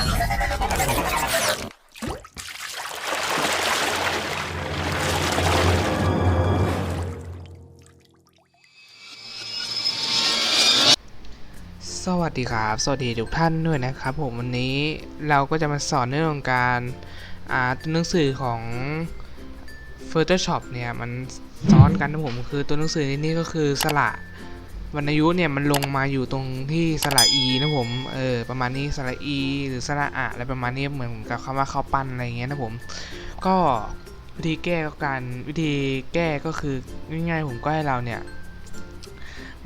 สวัสดีครับ สวัสดีทุกท่านด้วยนะครับ ผมวันนี้เราก็จะมาสอนเรื่องของการอ่านตัวหนังสือของ Photoshop เนี่ย มันซ้อนกันนะผมคือตัวหนังสือนี้ก็คือสระ วรรณยุเนี่ยมันลงมาอยู่ตรงที่สระ e นะผม เออประมาณนี้สระ e หรือสระอะอะไรประมาณนี้เหมือนกับคำว่าข้าวปั้นอะไรอย่างเงี้ยนะผม ก็วิธีแก้ก็การวิธีแก้ก็คือง่ายๆผมก็ให้เราเนี่ย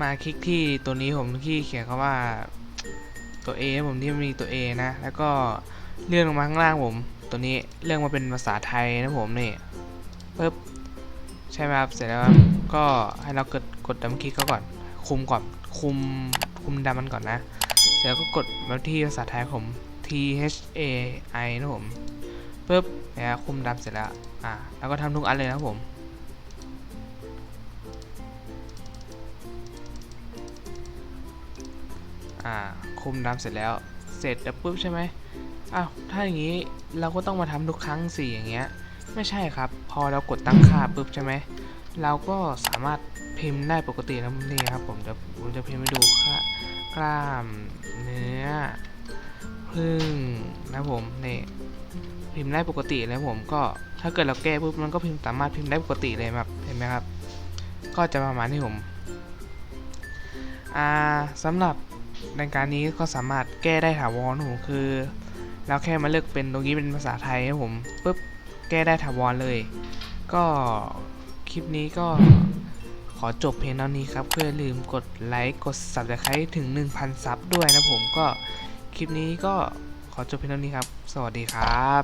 มาคลิกที่ตัวนี้ผมที่เขียนคำว่าตัว A นะผมที่มีตัว A นะ แล้วก็เลื่อนลงมาข้างล่างผม ตัวนี้เลื่อนมาเป็นภาษาไทยนะผมนี่ปึ๊บใช่ไหมครับเสร็จแล้วก็ให้เรากดกดดับคลิกเขาก่อน คุมก่อนคุมคุมดำมันก่อนนะ เสร็จแล้วก็กดมาที่ภาษาไทยผม T H A I นะผมปึ๊บนี่ยคุมดำเสร็จแล้วอ่าแล้วก็ทำทุกอันเลยนะผมอ่าคุมดำเสร็จแล้วเสร็จแล้วปุ๊บใช่ไหมอ้าวถ้าอย่างนี้เราก็ต้องมาทำทุกครั้งสิอย่างเงี้ย ไม่ใช่ครับ พอเรากดตั้งค่าปุ๊บใช่ไหม เราก็สามารถพิมพ์ได้ปกติแล้วนี่ครับผมจะผมจะพิมพ์ให้ดูค่ากล้ามเนื้อพึ่งนะผมนี่พิมพ์ได้ปกติเลยผมก็ถ้าเกิดเราแก้ปุ๊บมันก็พิมพ์สามารถพิมพ์ได้ปกติเลยครับเห็นไหมครับ ก็จะประมาณที่ผมอ่าสำหรับในการนี้ก็สามารถแก้ได้ถาวรนะผมคือเราแค่มาเลือกเป็นตรงนี้เป็นภาษาไทยนะผมปุ๊บแก้ได้ถาวรเลย ก็ ลิปนี้ก็ขอจบเพียงเท่านี้ครับเพื่ออย่ลืมกดไลค์กด subscribe ถึง 1,000 ซับด้วยนะผมก็คลิปนี้ก็ขอจบเพียงเท่านี้ครับ สวัสดีครับ